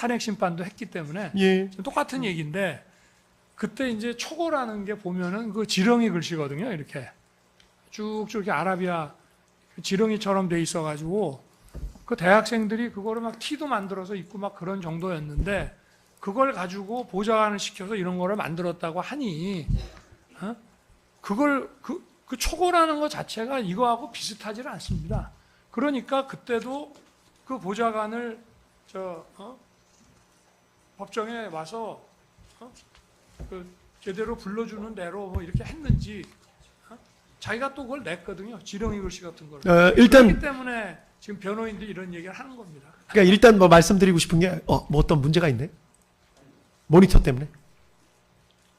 탄핵 심판도 했기 때문에 예. 똑같은 얘기인데 그때 이제 초고라는 게 보면은 그 지렁이 글씨거든요. 이렇게 쭉쭉 이렇게 아라비아 그 지렁이처럼 돼 있어가지고 그 대학생들이 그거를 막 티도 만들어서 입고 막 그런 정도였는데 그걸 가지고 보좌관을 시켜서 이런 거를 만들었다고 하니 어? 그걸 그, 그 초고라는 것 자체가 이거하고 비슷하지 않습니다. 그러니까 그때도 그 보좌관을 저 어? 법정에 와서 어? 그 제대로 불러주는 대로 뭐 이렇게 했는지 어? 자기가 또 그걸 냈거든요. 지렁이 글씨 같은 걸. 어, 일단 그렇기 때문에 지금 변호인들이 이런 얘기를 하는 겁니다. 그러니까 일단 뭐 말씀드리고 싶은 게 어, 뭐 어떤 문제가 있네. 모니터 때문에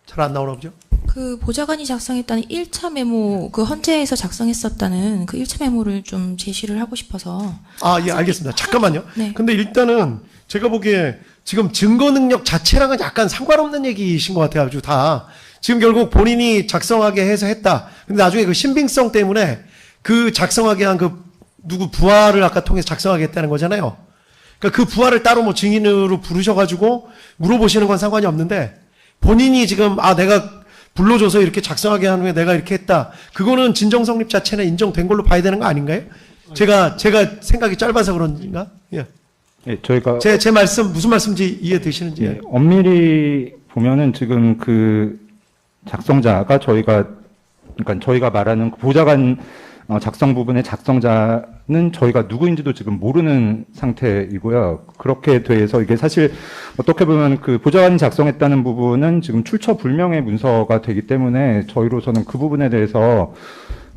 잘 안 나오나 보죠? 그 보좌관이 작성했다는 1차 메모, 그 헌재에서 작성했었다는 그 1차 메모를 좀 제시를 하고 싶어서. 아, 예, 알겠습니다. 잠깐만요. 네. 근데 일단은 제가 보기에 지금 증거 능력 자체랑은 약간 상관없는 얘기이신 것 같아가지고 다 지금 결국 본인이 작성하게 해서 했다. 근데 나중에 그 신빙성 때문에 그 작성하게 한 그 누구 부하를 아까 통해서 작성하게 했다는 거잖아요. 그러니까 그 부하를 따로 뭐 증인으로 부르셔가지고 물어보시는 건 상관이 없는데 본인이 지금 아 내가 불러줘서 이렇게 작성하게 한 후에 내가 이렇게 했다. 그거는 진정 성립 자체는 인정된 걸로 봐야 되는 거 아닌가요? 제가 제가 생각이 짧아서 그런가? 예. 예, 저희가 제, 제 말씀 무슨 말씀인지 이해되시는지. 예, 엄밀히 보면은 지금 그 작성자가 저희가 그러니까 저희가 말하는 그 보좌관 어, 작성 부분의 작성자는 저희가 누구인지도 지금 모르는 상태이고요. 그렇게 돼서 이게 사실 어떻게 보면 그 보좌관이 작성했다는 부분은 지금 출처 불명의 문서가 되기 때문에 저희로서는 그 부분에 대해서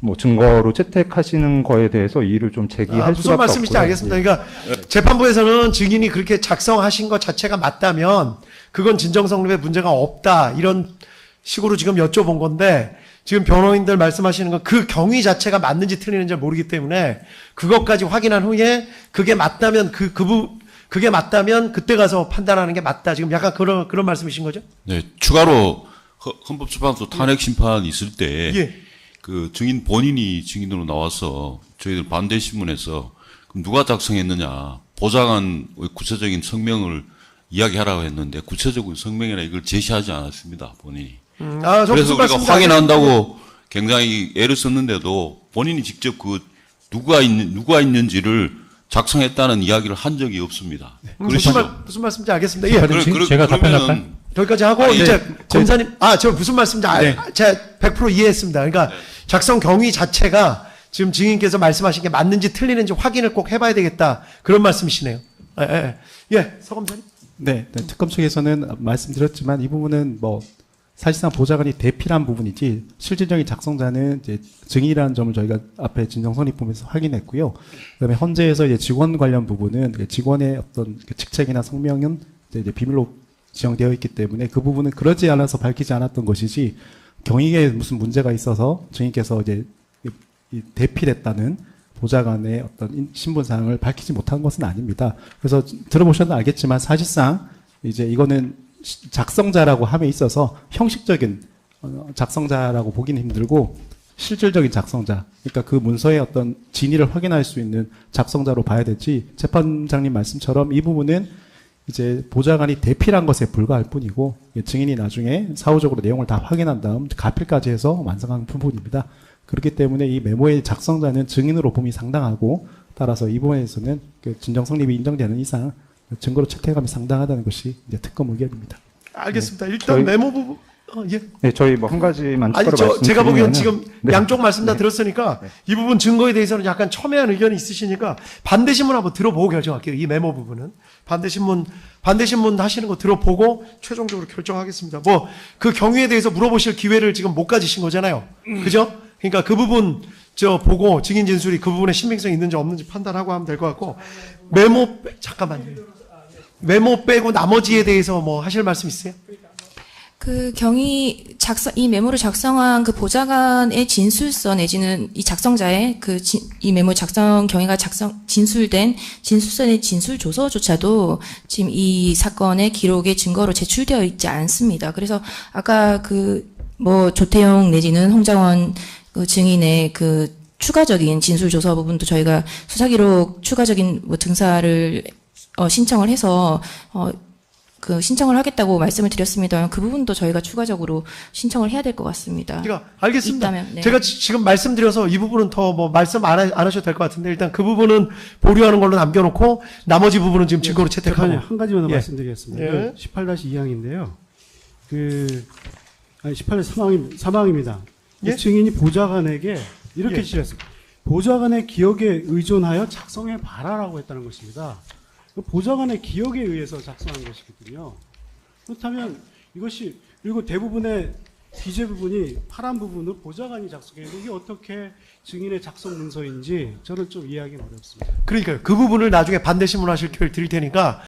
뭐 증거로 채택하시는 거에 대해서 이의를 좀 제기할 아, 무슨 수밖에 없고요. 알겠습니다. 그러니까 재판부에서는 증인이 그렇게 작성하신 것 자체가 맞다면 그건 진정 성립에 문제가 없다 이런 식으로 지금 여쭤본 건데 지금 변호인들 말씀하시는 건 그 경위 자체가 맞는지 틀리는지 모르기 때문에 그것까지 확인한 후에 그게 맞다면 그 그부 그게 맞다면 그때 가서 판단하는 게 맞다. 지금 약간 그런 그런 말씀이신 거죠? 네, 추가로 헌- 헌법재판소 탄핵 심판 있을 때 그 예. 증인 본인이 증인으로 나와서 저희들 반대 신문에서 그럼 누가 작성했느냐 보좌관의 구체적인 성명을 이야기하라고 했는데 구체적인 성명이나 이걸 제시하지 않았습니다 본인이. 음, 아, 저 그래서 우리가 확인한다고 굉장히 애를 썼는데도 본인이 직접 그 누가 있는 누가 있는지를 작성했다는 이야기를 한 적이 없습니다. 음, 무슨, 그러시죠? 말, 무슨 말씀인지 알겠습니다. 예. 그럼 지- 제가 답변할까요? 여기까지 하고 아니, 이제 네, 검사님 아저 무슨 말씀인지 알- 네. 제가 100% 이해했습니다. 그러니까 작성 경위 자체가 지금 증인께서 말씀하신 게 맞는지 틀리는지 확인을 꼭 해봐야 되겠다 그런 말씀이시네요. 예, 예, 예. 서검사님. 네, 네, 특검 측에서는 말씀드렸지만 이 부분은 뭐 사실상 보좌관이 대필한 부분이지 실질적인 작성자는 이제 증인이라는 점을 저희가 앞에 진정선입 보면서 확인했고요. 그다음에 헌재에서 이제 직원 관련 부분은 직원의 어떤 그 직책이나 성명은 이제 비밀로 지정되어 있기 때문에 그 부분은 그러지 않아서 밝히지 않았던 것이지 경위에 무슨 문제가 있어서 증인께서 이제 대필했다는 보좌관의 어떤 인- 신분 사항을 밝히지 못한 것은 아닙니다. 그래서 들어보셔도 알겠지만 사실상 이제 이거는 시- 작성자라고 함에 있어서 형식적인 어, 작성자라고 보기는 힘들고 실질적인 작성자, 그러니까 그 문서의 어떤 진위를 확인할 수 있는 작성자로 봐야 되지 재판장님 말씀처럼 이 부분은 이제 보좌관이 대필한 것에 불과할 뿐이고 예, 증인이 나중에 사후적으로 내용을 다 확인한 다음 가필까지 해서 완성한 부분입니다. 그렇기 때문에 이 메모의 작성자는 증인으로 봄이 상당하고 따라서 이 부분에서는 그 진정 성립이 인정되는 이상 증거로 채택감이 상당하다는 것이 이제 특검 의견입니다. 알겠습니다. 일단 저희- 메모 부분. 어, 예. 네, 저희 뭐 한 가지만 아니 저 제가 보기엔 말씀드리면은 지금 네. 양쪽 말씀 다 들었으니까 이 부분 증거에 대해서는 약간 첨예한 의견이 있으시니까 반대 신문 한번 들어보고 결정할게요. 이 메모 부분은 반대 신문 반대 신문 하시는 거 들어보고 최종적으로 결정하겠습니다. 뭐 그 경위에 대해서 물어보실 기회를 지금 못 가지신 거잖아요. 그죠? 그러니까 그 부분 저 보고 증인 진술이 그 부분에 신빙성이 있는지 없는지 판단하고 하면 될 것 같고 메모 빼, 잠깐만요. 메모 빼고 나머지에 대해서 뭐 하실 말씀 있으세요? 그 경위 작성 이 메모를 작성한 그 보좌관의 진술서 내지는 이 작성자의 그 이 메모 작성 경위가 작성 진술된 진술서의 진술 조서조차도 지금 이 사건의 기록의 증거로 제출되어 있지 않습니다. 그래서 아까 그 뭐 조태용 내지는 홍장원 그 증인의 그 추가적인 진술 조서 부분도 저희가 수사 기록 추가적인 뭐 등사를 어, 신청을 해서 어, 그 신청을 하겠다고 말씀을 드렸습니다. 그 부분도 저희가 추가적으로 신청을 해야 될 것 같습니다. 그러니까 알겠습니다. 있다면, 네. 제가 지- 지금 말씀드려서 이 부분은 더 뭐 말씀 안, 하, 안 하셔도 될 것 같은데 일단 그 부분은 보류하는 걸로 남겨놓고 나머지 부분은 지금 증거로 채택하고 재판에 한 가지만 더 예. 말씀드리겠습니다. 예. 18-2항인데요. 그 아니 18 사망입니다. 이 예? 증인이 보좌관에게 이렇게 예. 지시했어요. 보좌관의 기억에 의존하여 작성해 봐라라고 했다는 것입니다. 그 보좌관의 기억에 의해서 작성한 것이거든요. 그렇다면 이것이 그리고 대부분의 기재 부분이 파란 부분을 보좌관이 작성했는데 이게 어떻게 증인의 작성 문서인지 저는 좀 이해하기 어렵습니다. 그러니까요. 그 부분을 나중에 반대 신문하실 기회를 드릴 테니까